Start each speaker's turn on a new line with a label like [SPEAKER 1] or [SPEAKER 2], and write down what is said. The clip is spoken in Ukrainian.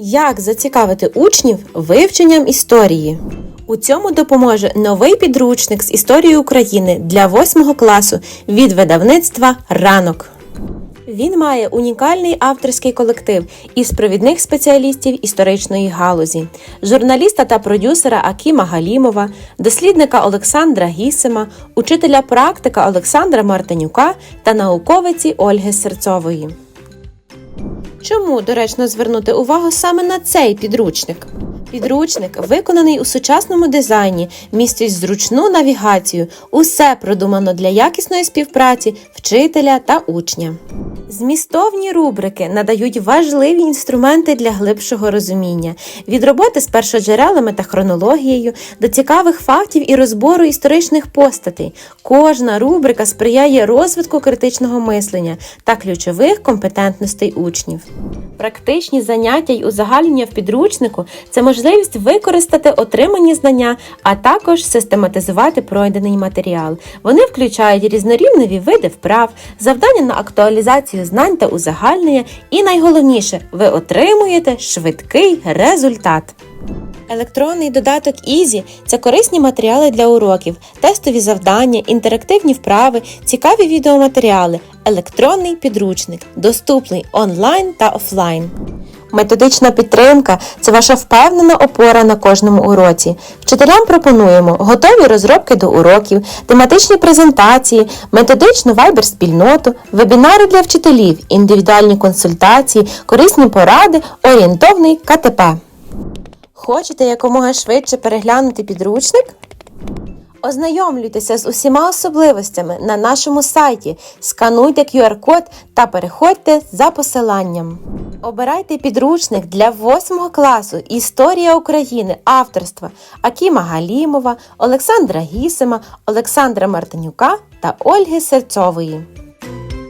[SPEAKER 1] Як зацікавити учнів вивченням історії? У цьому допоможе новий підручник з історії України для 8 класу від видавництва Ранок. Він має унікальний авторський колектив із провідних спеціалістів історичної галузі, журналіста та продюсера Акіма Галімова, дослідника Олександра Гісима, учителя практика Олександра Мартинюка та науковиці Ольги Серцової. Чому доречно звернути увагу саме на цей підручник? Підручник, виконаний у сучасному дизайні, містить зручну навігацію. Усе продумано для якісної співпраці вчителя та учня. Змістовні рубрики надають важливі інструменти для глибшого розуміння від роботи з першоджерелами та хронологією до цікавих фактів і розбору історичних постатей. Кожна рубрика сприяє розвитку критичного мислення та ключових компетентностей учнів. Практичні заняття й узагальнення в підручнику це можливість використати отримані знання, а також систематизувати пройдений матеріал. Вони включають різнорівневі види вправ, завдання на актуалізацію знань та узагальнення, і найголовніше, ви отримуєте швидкий результат. Електронний додаток Easy – це корисні матеріали для уроків, тестові завдання, інтерактивні вправи, цікаві відеоматеріали, електронний підручник, доступний онлайн та офлайн. Методична підтримка це ваша впевнена опора на кожному уроці. Вчителям пропонуємо готові розробки до уроків, тематичні презентації, методичну вайбер-спільноту, вебінари для вчителів, індивідуальні консультації, корисні поради, орієнтовний КТП. Хочете якомога швидше переглянути підручник? Ознайомлюйтеся з усіма особливостями на нашому сайті, скануйте QR-код та переходьте за посиланням. Обирайте підручник для 8 класу Історія України авторства Акіма Галімова, Олександра Гісима, Олександра Мартинюка та Ольги Серцової.